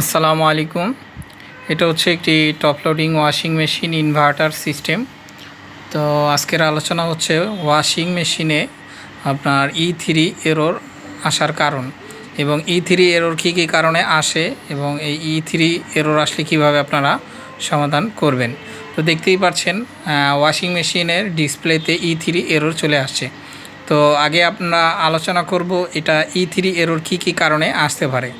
আসসালামু আলাইকুম। এটা হচ্ছে একটি top loading washing machine inverter system. তো আজকের আলোচনা হচ্ছে ওয়াশিং মেশিনে আপনার ই থ্রি এরোর আসার কারণ এবং ই থ্রি এরর কী কী কারণে আসে এবং এই ই থ্রি এরর আসলে কীভাবে আপনারা সমাধান করবেন। তো দেখতেই পাচ্ছেন ওয়াশিং মেশিনের ডিসপ্লেতে ই থ্রি এরর চলে আসছে। তো আগে আপনারা আলোচনা করব এটা ই থ্রি এরর কী কী কারণে আসতে পারে।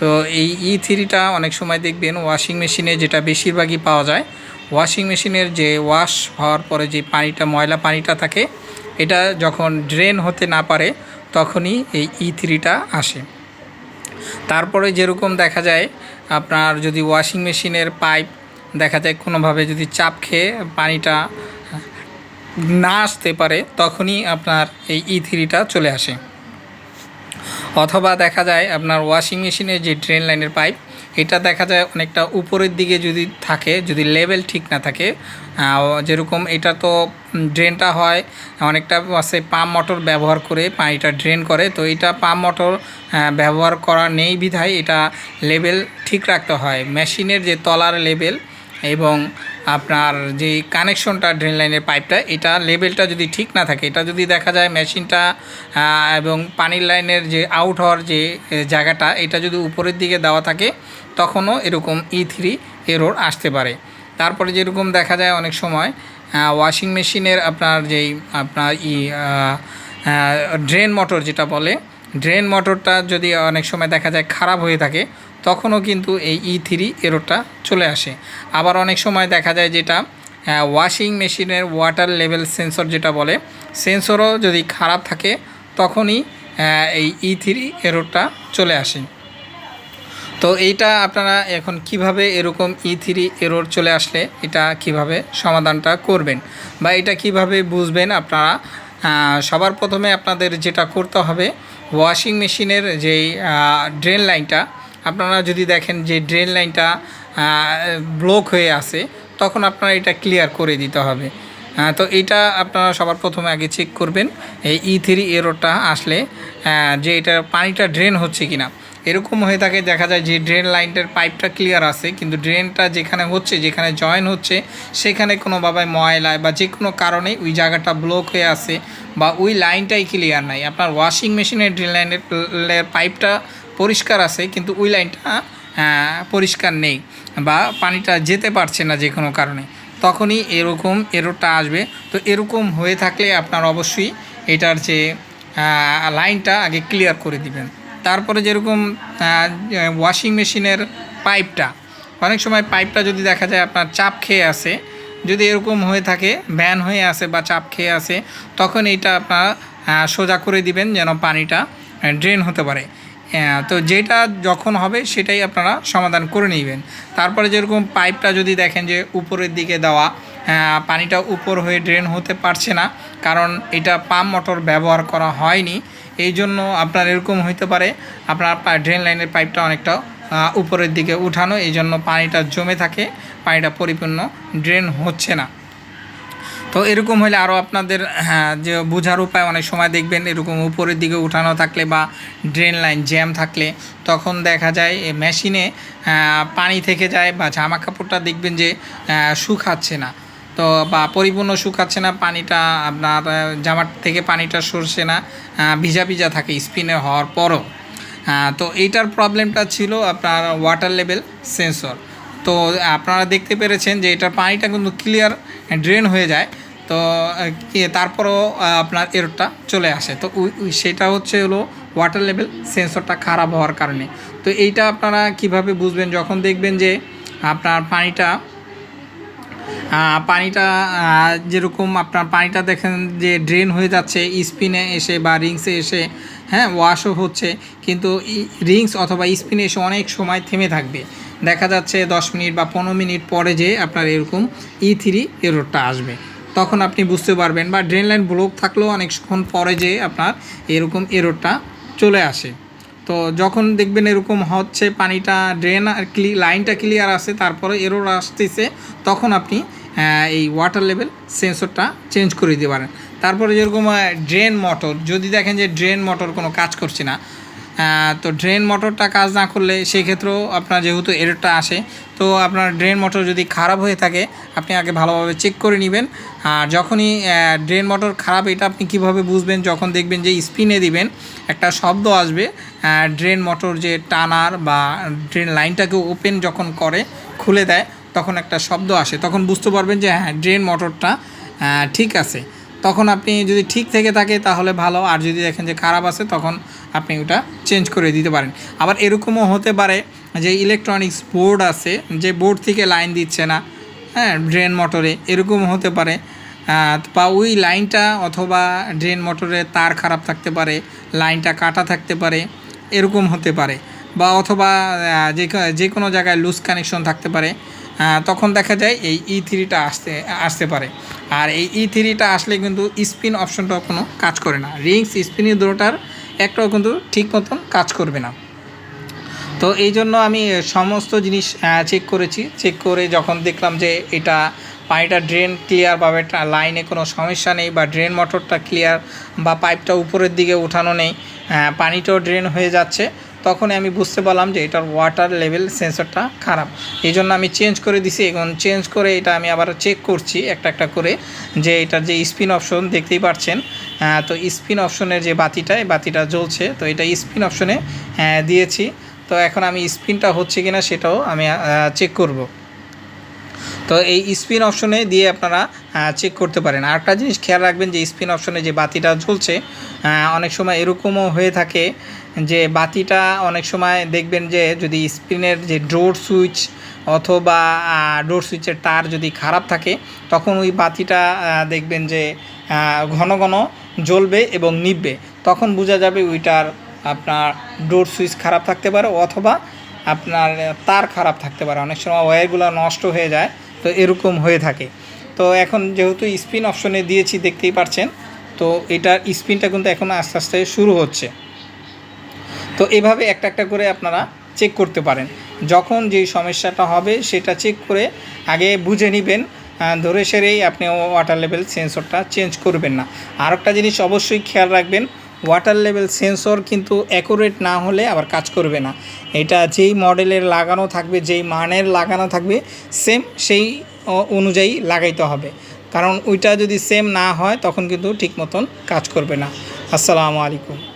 তো এই ই থ্রিটা অনেক সময় দেখবেন ওয়াশিং মেশিনে যেটা বেশিরভাগই পাওয়া যায় ওয়াশিং মেশিনের যে ওয়াশ হওয়ার পরে যে পানিটা, ময়লা পানিটা থাকে, এটা যখন ড্রেন হতে না পারে তখনই এই ই থ্রিটা আসে। তারপরে যেরকম দেখা যায়, আপনার যদি ওয়াশিং মেশিনের পাইপ দেখা যায় কোনোভাবে যদি চাপ খেয়ে পানিটা না আসতে পারে, তখনই আপনার এই ই থ্রিটা চলে আসে। অথবা দেখা যায় আপনার ওয়াশিং মেশিনের যে ড্রেন লাইনের পাইপ এটা দেখা যায় অনেকটা উপরের দিকে যদি থাকে, যদি লেভেল ঠিক না থাকে যেরকম এটা তো ড্রেনটা হয়, অনেকটা আছে পাম্প মোটর ব্যবহার করে পানিটা ড্রেন করে, তো এটা পাম্প মোটর ব্যবহার করা নেই বিধায় এটা লেভেল ঠিক রাখতে হয়। মেশিনের যে তলার লেভেল এবং আপনার যে কানেকশনটা ড্রেন লাইনের পাইপটা, এটা লেভেলটা যদি ঠিক না থাকে, এটা যদি দেখা যায় মেশিনটা এবং পানির লাইনের যে আউট হওয়ার যে জায়গাটা, এটা যদি উপরের দিকে দেওয়া থাকে, তখনও এরকম ই থ্রি এরোর আসতে পারে। তারপরে যেরকম দেখা যায় অনেক সময় ওয়াশিং মেশিনের আপনার যেই, আপনার ই ড্রেন মোটর যেটা বলে ড্রেন মোটরটা যদি অনেক সময় দেখা যায় খারাপ হয়ে থাকে, তখনও কিন্তু এই ই থ্রি এরোটা চলে আসে। আবার অনেক সময় দেখা যায় যেটা ওয়াশিং মেশিনের ওয়াটার লেভেল সেন্সর যেটা বলে সেন্সরও যদি খারাপ থাকে, তখনই এই ই থ্রি এরোটা চলে আসে। তো এইটা আপনারা এখন কীভাবে এরকম ই থ্রি এরর চলে আসলে, এটা কীভাবে সমাধানটা করবেন বা এটা কীভাবে বুঝবেন আপনারা সবার প্রথমে আপনাদের যেটা করতে হবে ওয়াশিং মেশিনের যেই ড্রেন লাইনটা আপনারা যদি দেখেন যে ড্রেন লাইনটা ব্লক হয়ে আছে, তখন আপনারা এটা ক্লিয়ার করে দিতে হবে। তো এটা আপনারা সবার প্রথমে আগে চেক করবেন, এই ই থ্রি এরোটা আসলে যে এটা পানিটা ড্রেন হচ্ছে কিনা। এরকম হয়ে থাকে দেখা যায় যে ড্রেন লাইনটার পাইপটা ক্লিয়ার আছে কিন্তু ড্রেনটা যেখানে হচ্ছে যেখানে জয়েন হচ্ছে সেখানে কোনোভাবে ময়লায় বা যে কোনো কারণে ওই জায়গাটা ব্লক হয়ে আছে বা ওই লাইনটাই ক্লিয়ার নাই। আপনার ওয়াশিং মেশিনের ড্রেন লাইনের পাইপটা পরিষ্কার আছে কিন্তু ওই লাইনটা আহ, পরিষ্কার নেই বা পানিটা যেতে পারছে না যে কোনো কারণে। তখনই এরকম এরোটা আসবে। তো এরকম হয়ে থাকলে আপনার অবশ্যই এটার যে লাইনটা আগে ক্লিয়ার করে দিবেন। তারপরে যেরকম ওয়াশিং মেশিনের পাইপটা অনেক সময় পাইপটা যদি দেখা যায় আপনার চাপ খেয়ে আসে, যদি এরকম হয়ে থাকে ব্যান হয়ে আসে বা চাপ খেয়ে আসে, তখন এইটা আপনারা সোজা করে দিবেন যেন পানিটা ড্রেন হতে পারে। তো যেটা যখন হবে সেটাই আপনারা সমাধান করে নেবেন। তারপরে যেরকম পাইপটা যদি দেখেন যে উপরের দিকে দেওয়া পানিটা উপর হয়ে ড্রেন হতে পারছে না কারণ এটা পাম্প মোটর ব্যবহার করা হয়নি। এই জন্য আপনার এরকম হইতে পারে আপনার ড্রেন লাইনের পাইপটা অনেকটা উপরের দিকে উঠানো এই জন্য পানিটা জমে থাকে পানিটা পরিপূর্ণ ড্রেন হচ্ছে না। তো এরকম হলে আরও আপনাদের হ্যাঁ, যে বোঝার উপায় অনেক সময় দেখবেন এরকম উপরের দিকে উঠানো থাকলে বা ড্রেন লাইন জ্যাম থাকলে তখন দেখা যায় মেশিনে পানি থেকে যায় বা জামা কাপড়টা দেখবেন যে শুকাচ্ছে না। তো, বা পরিপূর্ণ শুকাচ্ছে না, পানিটা আপনার জামার থেকে পানিটা সরছে না ভিজা ভিজা থাকে, স্পিনে হওয়ার পরও। তো এইটার প্রবলেমটা ছিল আপনার ওয়াটার লেভেল সেন্সর তো আপনারা দেখতে পেরেছেন যে এটার পানিটা কিন্তু ক্লিয়ার ড্রেন হয়ে যায়। তো তারপরও আপনার এরটা চলে আসে। তো সেটা হচ্ছে হলো ওয়াটার লেভেল সেন্সরটা খারাপ হওয়ার কারণে। তো এইটা আপনারা কীভাবে বুঝবেন? যখন দেখবেন যে আপনার পানিটা পানিটা যেরকম আপনার পানিটা দেখেন যে ড্রেন হয়ে যাচ্ছে স্পিনে এসে বা রিংসে এসে হ্যাঁ ওয়াশও হচ্ছে, কিন্তু রিংস অথবা স্পিনে এসে অনেক সময় থেমে থাকবে। দেখা যাচ্ছে দশ মিনিট বা পনেরো মিনিট পরে যে আপনার এরকম ই থ্রি এরোরটা আসবে। তখন আপনি বুঝতে পারবেন বা ড্রেন লাইন ব্লক থাকলেও অনেকক্ষণ পরে যে আপনার এরকম এরোরটা চলে আসে। তো যখন দেখবেন এরকম হচ্ছে, পানিটা ড্রেন আর ক্লি লাইনটা ক্লিয়ার আছে, তারপরে এরও আসতেছে, তখন আপনি এই ওয়াটার লেভেল সেন্সরটা চেঞ্জ করে দিতে পারেন। তারপরে যেরকম ড্রেন মোটর যদি দেখেন যে ড্রেন মোটর কোনো কাজ করছে না তো ড্রেন মোটরটা কাজ না করলে সেই ক্ষেত্রেও আপনার যেহেতু এরটা আসে, তো আপনার ড্রেন মোটর যদি খারাপ হয়ে থাকে, আপনি আগে ভালোভাবে চেক করে নেবেন। আর যখনই ড্রেন মোটর খারাপ, এটা আপনি কীভাবে বুঝবেন? যখন দেখবেন যে স্পিনে দিবেন, একটা শব্দ আসবে ড্রেন মোটর যে টানার বা ড্রেন লাইনটাকে ওপেন যখন করে, খুলে দেয়, তখন একটা শব্দ আসে। তখন বুঝতে পারবেন যে হ্যাঁ ড্রেন মোটরটা ঠিক আছে। তখন আপনি যদি ঠিক থেকে থাকে তাহলে ভালো। আর যদি দেখেন যে খারাপ আছে, তখন আপনি ওটা চেঞ্জ করে দিতে পারেন। আবার এরকমও হতে পারে যে ইলেকট্রনিক্স বোর্ড আছে, যে বোর্ড থেকে লাইন দিচ্ছে না হ্যাঁ ড্রেন মোটরে এরকম হতে পারে। বা ওই লাইনটা অথবা ড্রেন মোটরের তার খারাপ থাকতে পারে লাইনটা কাটা থাকতে পারে, এরকম হতে পারে। বা অথবা যে যে কোনো জায়গায় লুজ কানেকশন থাকতে পারে তখন দেখা যায় এই ই থ্রিটা আসতে আসতে পারে। আর এই ই থ্রিটা আসলে কিন্তু স্পিন অপশনটাও কোনো কাজ করে না। রিংস স্পিনের দুটোটার একটাও কিন্তু ঠিক মতন কাজ করবে না। তো এই জন্য আমি সমস্ত জিনিস চেক করেছি। চেক করে যখন দেখলাম যে এটা পানিটা ড্রেন ক্লিয়ারভাবে লাইনে কোনো সমস্যা নেই বা ড্রেন মোটরটা ক্লিয়ার বা পাইপটা উপরের দিকে উঠানো নেই পানিটাও ড্রেন হয়ে যাচ্ছে তখন আমি বুঝতে পারলাম যে এটার ওয়াটার লেভেল সেন্সরটা খারাপ। এই জন্য আমি চেঞ্জ করে দিছি এখন চেঞ্জ করে এটা আমি আবার চেক করছি একটা একটা করে যে এটার যে স্পিন অপশন দেখতেই পাচ্ছেন তো স্পিন অপশনের যে বাতিটা এই বাতিটা জ্বলছে, তো এটা স্পিন অপশনে দিয়েছি। তো এখন আমি স্পিনটা হচ্ছে কিনা সেটাও আমি চেক করব। তো এই স্পিন অপশনে দিয়ে আপনারা চেক করতে পারেন। আর একটা জিনিস খেয়াল রাখবেন যে স্পিন অপশনে যে বাতিটা আহ, অনেক সময় এরকমও হয়ে থাকে যে বাতিটা অনেক সময় দেখবেন যে যদি স্পিনের যে ডোর সুইচ অথবা ডোর সুইচের তার যদি খারাপ থাকে তখন ওই বাতিটা দেখবেন যে ঘন ঘন জ্বলবে এবং নিববে তখন বোঝা যাবে ওইটার আপনার ডোর সুইচ খারাপ থাকতে পারে অথবা আপনার তার খারাপ থাকতে পারে। অনেক সময় ওয়্যারগুলো নষ্ট হয়ে যায় তো এরকম হয়ে থাকে। তো এখন যেহেতু স্পিন অপশনে দিয়েছি, দেখতেই পাচ্ছেন তো এটার স্পিনটা কিন্তু এখন আস্তে আস্তে শুরু হচ্ছে। তো এভাবে একটা একটা করে আপনারা চেক করতে পারেন। যখন যেই সমস্যাটা হবে, সেটা চেক করে আগে বুঝে নেবেন ধরে সেরেই আপনি ওয়াটার লেভেল সেন্সরটা চেঞ্জ করবেন না। আর একটা জিনিস অবশ্যই খেয়াল রাখবেন ওয়াটার লেভেল সেন্সর কিন্তু অ্যাকুরেট না হলে আবার কাজ করবে না। এটা যেই মডেলের লাগানো থাকবে, যেই মানের লাগানো থাকবে সেম সেই অনুযায়ী লাগাইতে হবে। কারণ ওইটা যদি সেম না হয়, তখন কিন্তু ঠিক মতন কাজ করবে না। আসসালামু আলাইকুম।